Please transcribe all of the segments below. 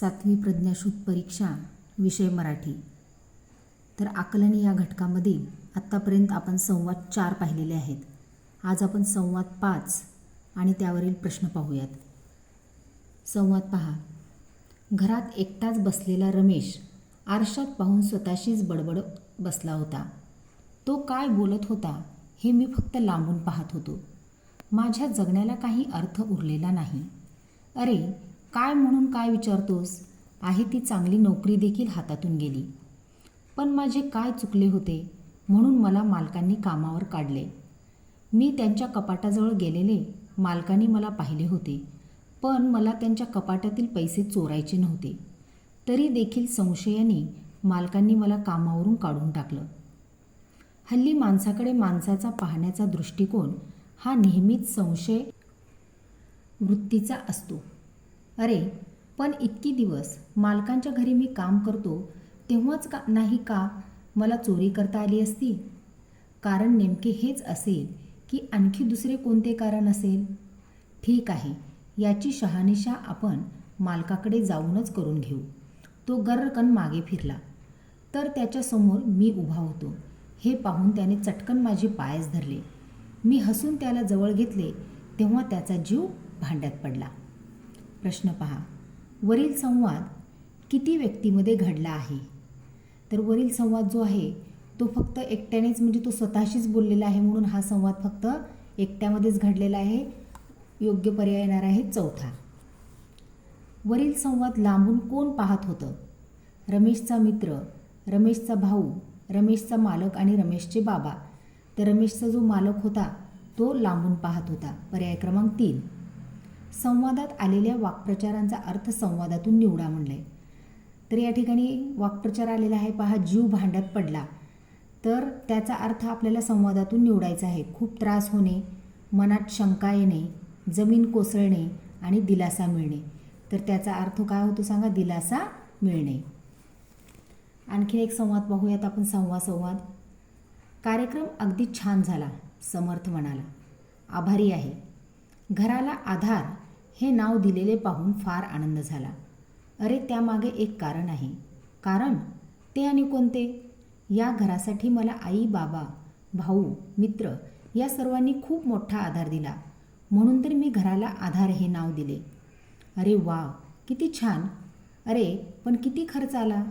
सातवी प्रज्ञाशोध परीक्षा विषय मराठी. तर आकलन या घटकामध्ये आत्तापर्यंत आपण संवाद चार पाहिलेले आहेत. आज आपण संवाद पाच आणि त्यावरील प्रश्न पाहूयात. संवाद पहा. घरात एकटाच बसलेला रमेश आरशात पाहून स्वतःशीच बडबड बसला होता. तो काय बोलत होता हे मी फक्त लांबून पाहत होतो. माझ्या जगण्याला काही अर्थ उरलेला नाही. अरे काय म्हणून काय विचारतोस? आहे ती चांगली नोकरी देखील हातातून गेली. पण माझे काय चुकले होते? म्हणून मला मालकांनी कामावर काढले. मी त्यांच्या कपाटाजवळ गेलेले मालकांनी मला पाहिले होते. पण मला त्यांच्या कपाटातील पैसे चोरायचे नव्हते. तरी देखील संशयाने मालकांनी मला कामावरून काढून टाकलं. हल्ली माणसाकडे माणसाचा पाहण्याचा दृष्टिकोन हा नेहमीच संशय वृत्तीचा असतो. अरे पण इतकी दिवस मालकांच्या घरी मी काम करतो तेव्हाच का नाही का मला चोरी करता आली असती? कारण नेमके हेच असेल की आणखी दुसरे कोणते कारण असेल? ठीक आहे याची शहानिशा आपण मालकाकडे जाऊनच करून घेऊ. तो गर्रकन मागे फिरला. तर त्याच्यासमोर मी उभा होतो. हे पाहून त्याने चटकन माझे पायच धरले. मी हसून त्याला जवळ घेतले तेव्हा त्याचा जीव भांड्यात पडला. प्रश्न पहा. वरील संवाद किती व्यक्तीमध्ये घडला आहे? तर वरील संवाद जो आहे तो फक्त एकट्यानेच म्हणजे तो स्वतःशीच बोललेला आहे म्हणून हा संवाद फक्त एकट्यामध्येच घडलेला आहे. योग्य पर्याय येणार आहे चौथा. वरील संवाद लांबून कोण पाहत होतं? रमेशचा मित्र रमेशचा भाऊ रमेशचा मालक आणि रमेशचे बाबा. तर रमेशचा जो मालक होता तो लांबून पाहत होता. पर्याय क्रमांक तीन. संवादात आलेल्या वाक्प्रचारांचा अर्थ संवादातून निवडा म्हणलं. आहे तर या ठिकाणी वाक्प्रचार आलेला आहे पहा जीव भांड्यात पडला. तर त्याचा अर्थ आपल्याला संवादातून निवडायचा आहे. खूप त्रास होणे मनात शंका येणे जमीन कोसळणे आणि दिलासा मिळणे. तर त्याचा अर्थ काय होतो सांगा? दिलासा मिळणे. आणखी एक संवाद पाहूयात आपण संवाद संवाद कार्यक्रम अगदी छान झाला समर्थ म्हणाला. आभारी आहे. घराला आधार हे नाव दिलेले पाहून फार आनंद झाला. अरे त्यामागे एक कारण आहे. कारण? ते आणि कोणते? या घरासाठी मला आई बाबा भाऊ मित्र या सर्वांनी खूप मोठा आधार दिला. म्हणून तर मी घराला आधार हे नाव दिले. अरे वा किती छान. अरे पण किती खर्च आला?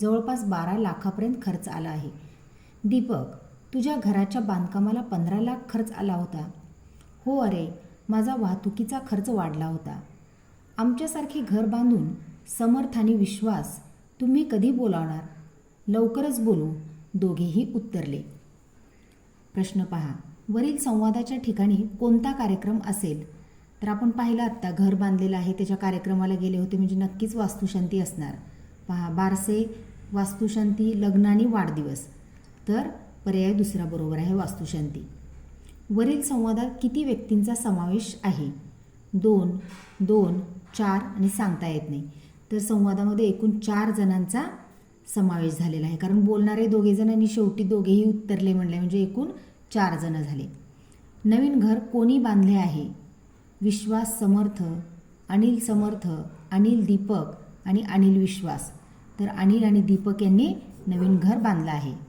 जवळपास बारा लाखापर्यंत खर्च आला आहे. दीपक तुझ्या घराच्या बांधकामाला पंधरा लाख खर्च आला होता. हो अरे माझा वाहतुकीचा खर्च वाढला होता. आमच्यासारखे घर बांधून समर्थ आणि विश्वास तुम्ही कधी बोलावणार? लवकरच बोलू. दोघेही उत्तरले. प्रश्न पहा वरील संवादाच्या ठिकाणी कोणता कार्यक्रम असेल? तर आपण पाहिलं आत्ता घर बांधलेलं आहे त्याच्या कार्यक्रमाला गेले होते म्हणजे नक्कीच वास्तुशांती असणार. पहा बारसे वास्तुशांती लग्न आणि वाढदिवस. तर पर्याय दुसरा बरोबर आहे वास्तुशांती. वरील संवादात किती व्यक्तींचा समावेश आहे? दोन दोन चार आणि सांगता येत नाही. तर संवादामध्ये एकूण चार जणांचा समावेश झालेला आहे. कारण बोलणारे दोघेजण आणि शेवटी दोघेही उत्तरले म्हणले म्हणजे एकूण चार जणं झाले. नवीन घर कोणी बांधले आहे? विश्वास समर्थ अनिल समर्थ अनिल दीपक आणि अनिल विश्वास. तर अनिल आणि दीपक यांनी नवीन घर बांधलं आहे.